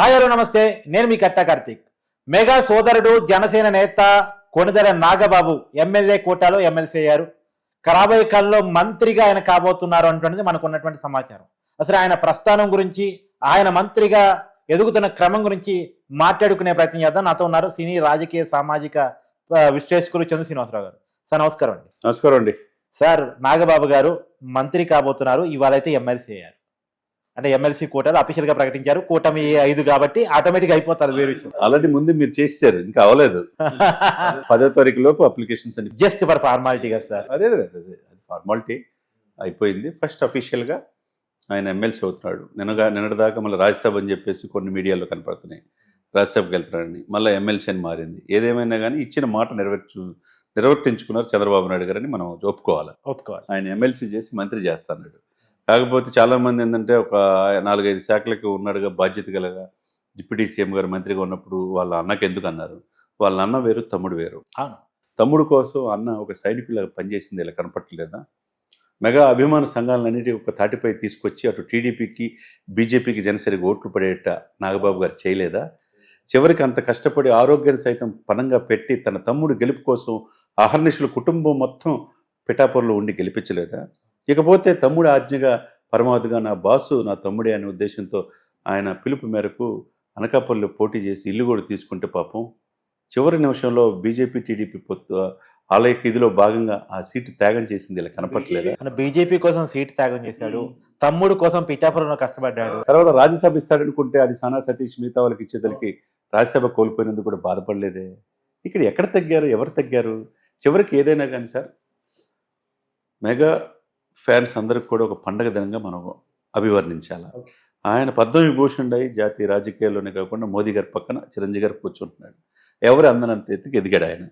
Hi hello నమస్తే. నేను మీ కట్ట కార్తీక్. మెగా సోదరుడు జనసేన నేత కొణిదెల నాగబాబు ఎమ్మెల్యే కోటాలో ఎమ్మెల్సీ అయ్యారు. రాబోయే కాలంలో మంత్రిగా ఆయన కాబోతున్నారు అంటున్నది మనకు ఉన్నటువంటి సమాచారం. అసలు ఆయన ప్రస్థానం గురించి ఆయన మంత్రిగా ఎదుగుతున్న క్రమం గురించి మాట్లాడుకునే ప్రయత్నం చేద్దాం. నాతో ఉన్నారు సినీ రాజకీయ సామాజిక విశ్లేషకులు చంద్ర శ్రీనివాసరావు గారు. సార్ నమస్కారం అండి. నమస్కారం అండి. సార్ నాగబాబు గారు మంత్రి కాబోతున్నారు. ఇవాళ అయితే ఎమ్మెల్సీ అయ్యారు. అంటే ఎమ్మెల్సీ కోటాలో అఫీషియల్గా ప్రకటించారు. కూటమి ఐదు కాబట్టి ఆటోమేటిక్ అయిపోతారు వేరే విషయం. ఆల్రెడీ ముందు మీరు చేశారు ఇంకా అవ్వలేదు. పదో తారీఖు లోపు అప్లికేషన్స్ అని జస్ట్ ఫర్ ఫార్మాలిటీ కదా సార్. అదే అదే అదే అది ఫార్మాలిటీ అయిపోయింది. ఫస్ట్ అఫీషియల్గా ఆయన ఎమ్మెల్సీ అవుతున్నాడు. నిన్నగా నిన్నటిదాకా మళ్ళీ రాజ్యసభ అని చెప్పేసి కొన్ని మీడియాలో కనపడుతున్నాయి. రాజ్యసభకి వెళ్తున్నాడని. మళ్ళీ ఎమ్మెల్సీ అని మారింది. ఏదేమైనా కానీ ఇచ్చిన మాట నెరవేర్చు నిర్వర్తించుకున్నారు చంద్రబాబు నాయుడు గారని మనం ఒప్పుకోవాలి. ఒప్పుకోవాలి. ఆయన ఎమ్మెల్సీ చేసి మంత్రి చేస్తాడు కాకపోతే చాలా మంది ఏంటంటే ఒక నాలుగైదు శాఖలకు ఉన్నాడుగా బాధ్యత గలగా డిప్యూటీ సీఎం గారు మంత్రిగా ఉన్నప్పుడు వాళ్ళ అన్నకి ఎందుకు అన్నారు? వాళ్ళ అన్న వేరు తమ్ముడు వేరు. తమ్ముడు కోసం అన్న ఒక సైనికులాగా పనిచేసింది ఇలా కనపట్లేదా మెగా అభిమాన సంఘాలన్నిటి ఒక తాటిపై తీసుకొచ్చి అటు టీడీపీకి బీజేపీకి జనసేనకి ఓట్లు పడేట నాగబాబు గారు చేయలేదా? చివరికి అంత కష్టపడి ఆరోగ్యాన్ని సైతం పనంగా పెట్టి తన తమ్ముడు గెలుపు కోసం అహర్నిశుల కుటుంబం మొత్తం పిఠాపురంలో ఉండి గెలిపించలేదా? ఇకపోతే తమ్ముడు ఆజ్ఞగా పరమావధిగా నా బాసు నా తమ్ముడే అనే ఉద్దేశంతో ఆయన పిలుపు మేరకు అనకాపల్లిలో పోటీ చేసి ఇల్లు కూడా తీసుకుంటే పాపం. చివరి నిమిషంలో బీజేపీ టీడీపీ పొత్తు ఆలయకి ఇదిలో భాగంగా ఆ సీటు త్యాగం చేసింది. ఇలా కనపట్లేదా మన బీజేపీ కోసం సీట్ త్యాగం చేశాడు. తమ్ముడు కోసం పిఠాపురంలో కష్టపడ్డాడు. తర్వాత రాజ్యసభ ఇస్తాడనుకుంటే అది సానా సతీష్ మిగతా వాళ్ళకి ఇచ్చేదలికి రాజ్యసభ కోల్పోయినందుకు కూడా బాధపడలేదే. ఇక్కడ ఎక్కడ తగ్గారు? ఎవరు తగ్గారు? చివరికి ఏదైనా కానీ సార్? మెగా ఫ్యాన్స్ అందరికి కూడా ఒక పండగ దినంగా మనం అభివర్ణించాలి. ఆయన పద్మవిభూషణ్ అయి జాతీయ రాజకీయాల్లోనే కాకుండా మోదీ గారి పక్కన చిరంజీవి గారు కూర్చుంటున్నాడు. ఎవరు అందనంత ఎత్తుకు ఎదిగాడు ఆయన.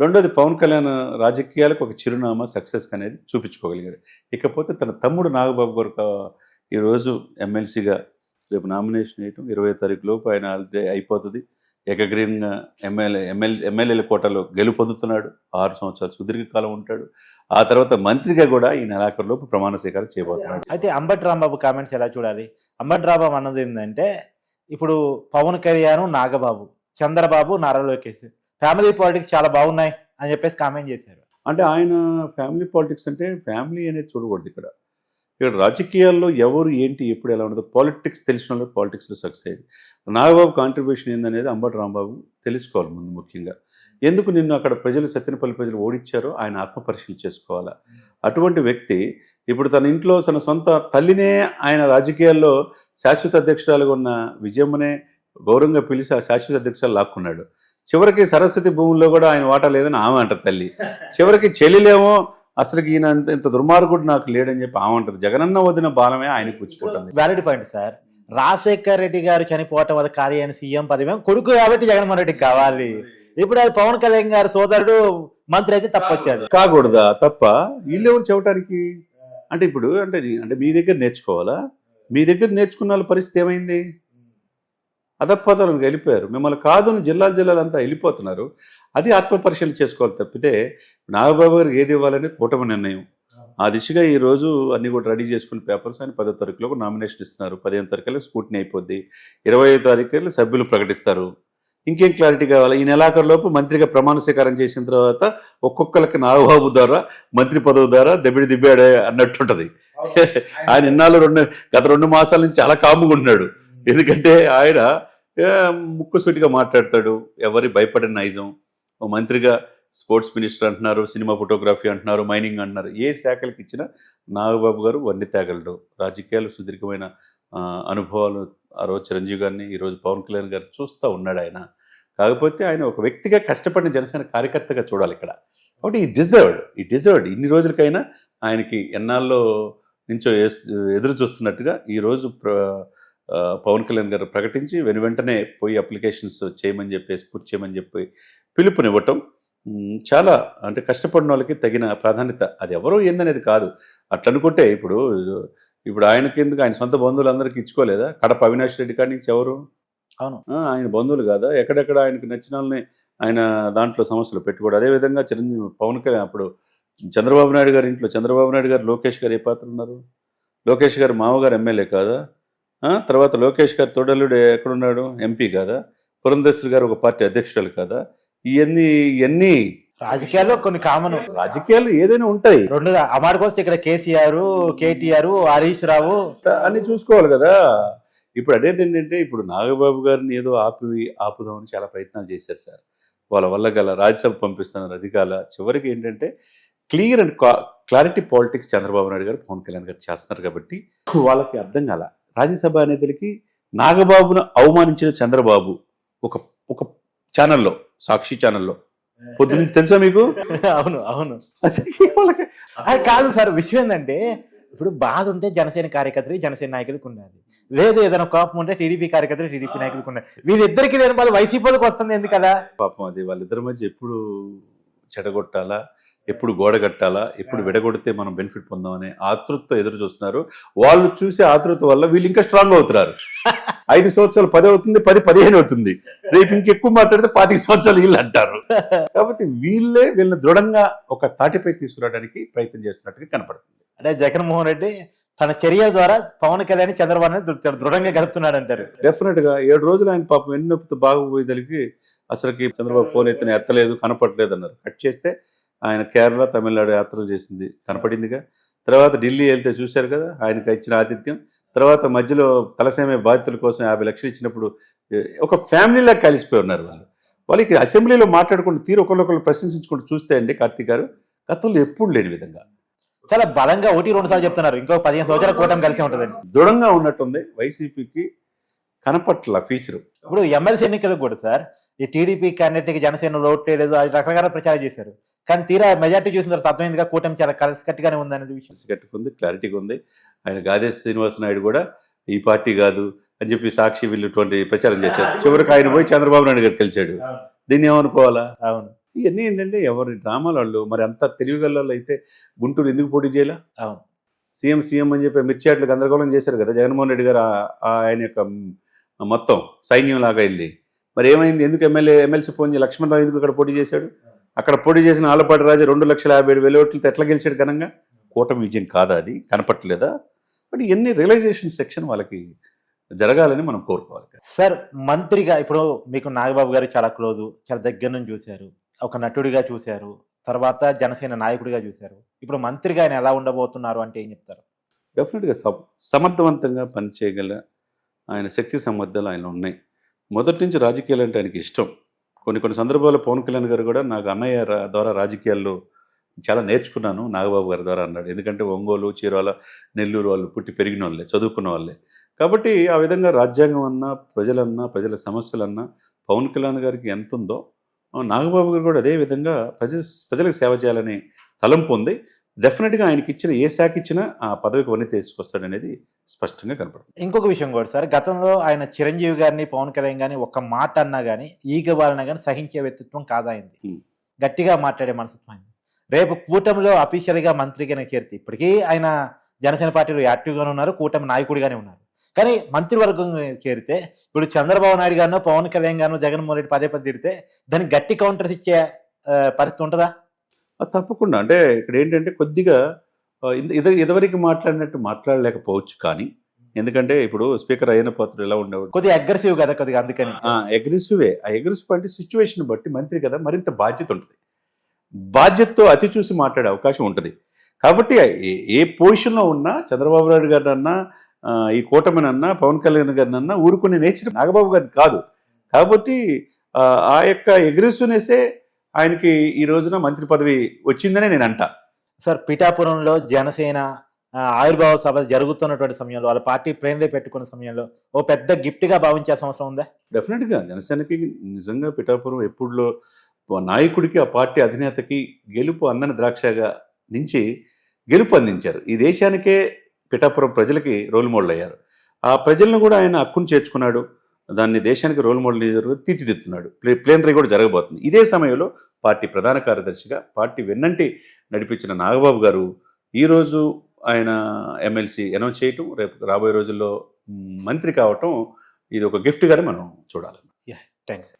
రెండోది పవన్ కళ్యాణ్ రాజకీయాలకు ఒక చిరునామా సక్సెస్ అనేది చూపించుకోగలిగాడు. ఇకపోతే తన తమ్ముడు నాగబాబు గారు ఈరోజు ఎమ్మెల్సీగా రేపు నామినేషన్ వేయటం ఇరవై తారీఖు లోపు ఆయన అయిపోతుంది. ఏకగ్రీవంగా ఎమ్మెల్యే ఎమ్మెల్యే ఎమ్మెల్యేల కోటలో గెలుపొందుతున్నాడు ఆరు సంవత్సరాలు సుదీర్ఘకాలం ఉంటాడు. ఆ తర్వాత మంత్రిగా కూడా ఈ నెలాఖరు లోపు ప్రమాణ స్వీకారం చేయబోతున్నాడు. అయితే అంబటి రాంబాబు కామెంట్స్ ఎలా చూడాలి? అంబటి రాంబాబు అన్నది ఏంటంటే ఇప్పుడు పవన్ కళ్యాణ్ నాగబాబు చంద్రబాబు నారా లోకేష్. ఫ్యామిలీ పాలిటిక్స్ చాలా బాగున్నాయి అని చెప్పేసి కామెంట్ చేశారు. అంటే ఆయన ఫ్యామిలీ పాలిటిక్స్ అంటే ఫ్యామిలీ అనేది చూడకూడదు ఇక్కడ. ఇక్కడ రాజకీయాల్లో ఎవరు ఏంటి ఎప్పుడు ఎలా ఉండదు పాలిటిక్స్ తెలిసిన వాళ్ళు పాలిటిక్స్లో సక్సెస్ అయ్యేది నాగబాబు కాంట్రిబ్యూషన్ ఏందనేది అంబటి రాంబాబు తెలుసుకోవాలి ముందు ముఖ్యంగా. ఎందుకు నిన్ను అక్కడ ప్రజలు సత్యనపల్లి ప్రజలు ఓడించారో ఆయన ఆత్మపరిశీలన చేసుకోవాలా. అటువంటి వ్యక్తి ఇప్పుడు తన ఇంట్లో తన సొంత తల్లినే ఆయన రాజకీయాల్లో శాశ్వత అధ్యక్షురాలుగా ఉన్న విజయమ్మనే గౌరవంగా పిలిచి ఆ శాశ్వత అధ్యక్షురాలు లాక్కున్నాడు. చివరికి సరస్వతి భూముల్లో కూడా ఆయన వాటా లేదని ఆమె అంట తల్లి. చివరికి చెల్లిలేమో అసలు ఈయన ఇంత ఇంత దుర్మార్గుడు నాకు లేడని చెప్పి ఆమె అంటది. జగనన్న వదిన బాలమే ఆయనకు పుచ్చుకుంటుంది. Valid point sir Rajasekhar Reddy garu చనిపోవటం వల్ల ఖాళీ అయిన సీఎం పదవి. కొడుకు కాబట్టి జగన్మోహన్ రెడ్డికి కావాలి. ఇప్పుడు అది పవన్ కళ్యాణ్ గారి సోదరుడు మంత్రి అయితే తప్పొచ్చేది. కాకూడదా? తప్ప. వీళ్ళు ఎవరు చెప్పడానికి అంటే ఇప్పుడు అంటే అంటే మీ దగ్గర నేర్చుకోవాలా? మీ దగ్గర నేర్చుకున్న పరిస్థితి ఏమైంది? అధపతలకు వెళ్ళిపోయారు మిమ్మల్ని కాదని జిల్లాలు జిల్లాలు అంతా వెళ్ళిపోతున్నారు. అది ఆత్మపరిశీలన చేసుకోవాలి తప్పితే నాగబాబు గారికి ఏది ఇవ్వాలని కూటమి నిర్ణయం. ఆ దిశగా ఈ రోజు అన్ని కూడా రెడీ చేసుకుని పేపర్స్ అని పదో తారీఖులో నామినేషన్ ఇస్తున్నారు. పదిహేను తారీఖులో స్కూటినీ అయిపోద్ది. ఇరవై ఐదు తారీఖులో సభ్యులు ప్రకటిస్తారు. ఇంకేం క్లారిటీ కావాలి? ఈ నెలాఖరులోపు మంత్రిగా ప్రమాణ స్వీకారం చేసిన తర్వాత ఒక్కొక్కరికి నాగబాబు ద్వారా మంత్రి పదవి ద్వారా దెబ్బడి దిబ్బాడే అన్నట్టుంటది. ఆయన ఇన్నాళ్ళు రెండు గత రెండు మాసాల నుంచి చాలా కాముగా ఉన్నాడు ఎందుకంటే ఆయన ముక్కు ముక్కుసూటిగా మాట్లాడతాడు. ఎవరి భయపడని నైజం. ఓ మంత్రిగా స్పోర్ట్స్ మినిస్టర్ అంటున్నారు సినిమా ఫోటోగ్రఫీ అంటున్నారు మైనింగ్ అంటున్నారు. ఏ శాఖలకు ఇచ్చినా నాగబాబు గారు వన్ని తేగలడు రాజకీయాలు సుదీర్ఘమైన అనుభవాలు. ఆ రోజు చిరంజీవి గారిని ఈరోజు పవన్ కళ్యాణ్ గారు చూస్తూ ఉన్నాడు ఆయన. కాకపోతే ఆయన ఒక వ్యక్తిగా కష్టపడిన జనసేన కార్యకర్తగా చూడాలి ఇక్కడ. కాబట్టి ఈ డిజర్వ్డ్ ఈ డిజర్వ్డ్ ఇన్ని రోజులకైనా ఆయనకి ఎన్నాళ్ళలో నుంచో ఎదురు చూస్తున్నట్టుగా ఈరోజు ప్ర పవన్ కళ్యాణ్ గారు ప్రకటించి వెను వెంటనే పోయి అప్లికేషన్స్ చేయమని చెప్పేసి పూర్తి చేయమని చెప్పి పిలుపునివ్వటం చాలా అంటే కష్టపడిన వాళ్ళకి తగిన ప్రాధాన్యత. అది ఎవరో ఏందనేది కాదు. అట్లా అనుకుంటే ఇప్పుడు ఇప్పుడు ఆయనకి ఎందుకు ఆయన సొంత బంధువులందరికీ ఇచ్చుకోలేదా? కడప అవినాష్ రెడ్డి కాడి నుంచి ఎవరు? అవును. ఆయన బంధువులు కాదా? ఎక్కడెక్కడ ఆయనకు నచ్చిన వాళ్ళని ఆయన దాంట్లో సమస్యలు పెట్టుకోడు అదేవిధంగా చిరంజీవి పవన్ కళ్యాణ్ అప్పుడు చంద్రబాబు నాయుడు గారి ఇంట్లో చంద్రబాబు నాయుడు గారు లోకేష్ గారు ఏ పాత్ర ఉన్నారు? లోకేష్ గారు మామగారు ఎమ్మెల్యే కాదా? తర్వాత లోకేష్ గారు తోడల్లుడు ఎక్కడున్నాడు? ఎంపీ కాదా? పురంధేశ్వరి గారు ఒక పార్టీ అధ్యక్షురాలు కదా? ఇవన్నీ ఇవన్నీ రాజకీయాల్లో కొన్ని కామన్. రాజకీయాలు ఏదైనా ఉంటాయి. రెండు అమాడికి వస్తే ఇక్కడ కేసీఆర్ కేటీఆర్ హరీష్ రావు. అని చూసుకోవాలి కదా. ఇప్పుడు అనేది ఏంటంటే ఇప్పుడు నాగబాబు గారిని ఏదో ఆపి ఆపుదామని చాలా ప్రయత్నాలు చేశారు సార్. వాళ్ళ వల్ల గల రాజ్యసభ పంపిస్తున్నారు అధికారుల చివరికి ఏంటంటే clear and clarity politics Chandrababu Naidu garu Pawan Kalyan గారు చేస్తున్నారు కాబట్టి వాళ్ళకి అర్థం కాల. రాజ్యసభ అనేదికి నాగబాబును అవమానించిన చంద్రబాబు ఒక ఒక ఛానల్లో సాక్షి ఛానల్లో పొద్దునుంచి తెలుసా మీకు? అవును అవును. కాదు సార్ విషయం ఏంటంటే ఇప్పుడు బాధ ఉంటే జనసేన కార్యకర్తలు జనసేన నాయకులకు ఉండాలి లేదు ఏదైనా కోపం ఉంటే టీడీపీ కార్యకర్తలు టీడీపీ నాయకులకు ఉండాలి వీళ్ళిద్దరికి లేని బాధ వైసీపీలకు వస్తుంది ఎందుకు కదా? పాపం అది వాళ్ళిద్దరి మధ్య ఎప్పుడు చెడగొట్టాలా? ఎప్పుడు గోడ కట్టాలా ఎప్పుడు విడగొడితే మనం బెనిఫిట్ పొందామనే ఆతృతతో ఎదురు చూస్తున్నారు. వాళ్ళు చూసే ఆతృత వల్ల వీళ్ళు ఇంకా స్ట్రాంగ్ అవుతున్నారు. ఐదు సంవత్సరాలు పది అవుతుంది పది పదిహేను అవుతుంది. రేపు ఇంకెక్కువ మాట్లాడితే పాతిక సంవత్సరాలు వీళ్ళు అంటారు. కాబట్టి వీళ్ళే వీళ్ళని దృఢంగా ఒక తాటిపై తీసుకురావడానికి ప్రయత్నం చేస్తున్నట్టుగా కనపడుతుంది. అంటే జగన్మోహన్ రెడ్డి తన చర్య ద్వారా పవన్ కళ్యాణ్ చంద్రబాబు దృఢంగా గడుపుతున్నాడు అంటారు. డెఫినెట్గా ఏడు రోజులు ఆయన పాపం ఎన్ని నొప్పితో బాగుపోయేదలికి అసలుకి చంద్రబాబు ఫోన్ ఎత్తిన ఎత్తలేదు కనపడలేదు అన్నారు. కట్ చేస్తే ఆయన కేరళ తమిళనాడు యాత్రలు చేసింది. కనపడిందిగా. తర్వాత ఢిల్లీ వెళ్తే చూశారు కదా ఆయనకి ఇచ్చిన ఆతిథ్యం. తర్వాత మధ్యలో తలసేమే బాధితుల కోసం యాభై లక్షలు ఇచ్చినప్పుడు ఒక ఫ్యామిలీలా కలిసిపోయి ఉన్నారు వాళ్ళు. వాళ్ళకి అసెంబ్లీలో మాట్లాడుకుంటూ తీరు ఒకరికొకరు ప్రశంసించుకుంటూ చూస్తే అండి కార్తీక్ గారు గతంలో ఎప్పుడు లేని విధంగా. చాలా బలంగా ఒకటి రెండు సార్లు చెప్తున్నారు. ఇంకో పదిహేను సంవత్సరాల కూటమి కలిసి ఉంటుందని దృఢంగా ఉన్నట్టుంది. వైసీపీకి కనపట్ల ఫీచరు ఇప్పుడు ఎమ్మెల్సీ ఎన్నికలకు కూడా సార్ ఈ టీడీపీ క్యాండిడేట్కి జనసేన ఓట్ లేదు అది రకరకాల ప్రచారం చేశారు. కానీ తీరా మెజార్టీ చూసిన తర్వాత అర్థమైందిగా కూటమి చాలా కలిసి కట్టుగానే ఉంది అనేది విషయం. కట్టుకుంది క్లారిటీగా ఉంది. ఆయన గాదే శ్రీనివాస నాయుడు కూడా ఈ పార్టీ కాదు అని చెప్పి సాక్షి వీళ్ళు ప్రచారం చేశారు. చివరికి ఆయన పోయి చంద్రబాబు నాయుడు గారు కలిశాడు. దీన్ని ఏమనుకోవాలా? అవును. ఇవన్నీ ఏంటంటే ఎవరి డ్రామాలు వాళ్ళు. మరి అంత తెలివిగల్లో అయితే గుంటూరు ఎందుకు పోటీ చేయాల? అవును. సీఎం సీఎం అని చెప్పి మిర్చియాట్లు గందరగోళం చేశారు కదా జగన్మోహన్ రెడ్డి గారు ఆయన యొక్క మొత్తం సైన్యం లాగా వెళ్ళి. మరి ఏమైంది? ఎందుకు ఎమ్మెల్యే ఎమ్మెల్సీ ఫోన్ చేసి లక్ష్మణరావు ఎందుకు అక్కడ పోటీ చేశాడు? అక్కడ పోటీ చేసిన ఆలపాటి రాజు రెండు లక్షల యాభై ఏడు వేల ఓట్లతో ఎట్లా గెలిచాడు ఘనంగా. కూటమి విజయం కాదా అది? కనపట్లేదా బట్ ఇవన్నీ రియలైజేషన్ సెక్షన్ వాళ్ళకి జరగాలని మనం కోరుకోవాలి సార్ మంత్రిగా ఇప్పుడు మీకు నాగబాబు గారు చాలా క్లోజ్ చాలా దగ్గర నుంచి చూశారు. ఒక నటుడిగా చూశారు. తర్వాత జనసేన నాయకుడిగా చూశారు. ఇప్పుడు మంత్రిగా ఆయన ఎలా ఉండబోతున్నారు అంటే ఏం చెప్తారు? డెఫినెట్గా సమ సమర్థవంతంగా పనిచేయగల ఆయన శక్తి సామర్థ్యాలు ఆయన ఉన్నాయి. మొదటి నుంచి రాజకీయాలు అంటే ఆయనకి ఇష్టం. కొన్ని కొన్ని సందర్భాల్లో పవన్ కళ్యాణ్ గారు కూడా నాకు అన్నయ్య ద్వారా రాజకీయాల్లో చాలా నేర్చుకున్నాను నాగబాబు గారి ద్వారా అన్నాడు. ఎందుకంటే ఒంగోలు చీరాల నెల్లూరు వాళ్ళు పుట్టి పెరిగిన వాళ్ళే చదువుకున్న వాళ్ళే. కాబట్టి ఆ విధంగా రాజ్యాంగం అన్నా ప్రజలన్నా ప్రజల సమస్యలన్నా పవన్ కళ్యాణ్ గారికి ఎంత ఉందో నాగబాబు గారు కూడా అదే విధంగా ప్రజ ప్రజలకు సేవ చేయాలని తలంపు ఉంది. డెఫినెట్గా ఆయనకి ఇచ్చిన ఏ శాఖ ఇచ్చినా ఆ పదవికి వన్నీ తీసుకొస్తాడనేది స్పష్టంగా కనపడుతుంది. ఇంకొక విషయం కూడా సార్. గతంలో ఆయన చిరంజీవి గారిని పవన్ కళ్యాణ్ గారిని ఒక్క మాట అన్నా కానీ ఈగ వాళ్ళని కానీ సహించే వ్యక్తిత్వం కాదాయింది. గట్టిగా మాట్లాడే మనస్తత్వం అయింది. రేపు కూటమిలో అఫీషియల్గా మంత్రిగానే చేరితే ఇప్పటికీ ఆయన జనసేన పార్టీలో యాక్టివ్గానే ఉన్నారు కూటమి నాయకుడిగానే ఉన్నారు. కానీ మంత్రివర్గం చేరితే ఇప్పుడు చంద్రబాబు నాయుడు గారినో పవన్ కళ్యాణ్ గారినో జగన్మోహన్ రెడ్డి పదే పదే తిడితే దానికి గట్టి కౌంటర్స్ ఇచ్చే పరిస్థితి ఉంటుందా? తప్పకుండా. అంటే ఇక్కడ ఏంటంటే కొద్దిగా ఇద- ఇద ఇదివరకు మాట్లాడినట్టు మాట్లాడలేకపోవచ్చు కానీ ఎందుకంటే ఇప్పుడు స్పీకర్ అయిన పాత్ర ఎలా ఉండేవాడు? కొద్దిగా అగ్రెసివ్ కదా కొద్దిగా అందుకని. అగ్రెసివే ఆ అగ్రెసివ్ అంటే సిచ్యువేషన్ బట్టి మంత్రి కదా మరింత బాధ్యత ఉంటుంది. బాధ్యతతో అతి చూసి మాట్లాడే అవకాశం ఉంటుంది. కాబట్టి ఏ- పొజిషన్లో ఉన్నా చంద్రబాబు నాయుడు గారిని అన్నా ఆ, ఈ కూటమిని అన్నా పవన్ కళ్యాణ్ గారిని అన్నా ఊరుకునే నేచర్ నాగబాబు గారిని కాదు. కాబట్టి ఆ, యొక్క అగ్రెసివ్నెస్సే ఆయనకి ఈ రోజున మంత్రి పదవి వచ్చిందనే నేను అంటా. సార్ పిఠాపురంలో జనసేన ఆవిర్భావ సభ జరుగుతున్నటువంటి సమయంలో వాళ్ళ పార్టీ ప్రేమలో పెట్టుకున్న సమయంలో ఓ పెద్ద గిఫ్ట్గా భావించాల్సిన అవసరం ఉందా డెఫినెట్గా జనసేనకి నిజంగా పిఠాపురం ఎప్పుడులో నాయకుడికి ఆ పార్టీ అధినేతకి గెలుపు అందని ద్రాక్షగా నుంచి గెలుపు అందించారు. ఈ దేశానికే పిఠాపురం ప్రజలకి రోల్ మోడల్ అయ్యారు. ఆ ప్రజలను కూడా ఆయన హక్కును చేర్చుకున్నాడు. దాన్ని దేశానికి రోల్ మోడల్ జరుగుతుంది తీర్చిదిద్దుతున్నాడు. ప్లే ప్లేనరీ కూడా జరగబోతుంది. ఇదే సమయంలో పార్టీ ప్రధాన కార్యదర్శిగా పార్టీ వెన్నంటి నడిపించిన నాగబాబు గారు ఈరోజు ఆయన ఎమ్మెల్సీ అనౌన్స్ చేయటం రేపు రాబోయే రోజుల్లో మంత్రి కావటం ఇది ఒక గిఫ్ట్గానే మనం చూడాలి. థ్యాంక్స్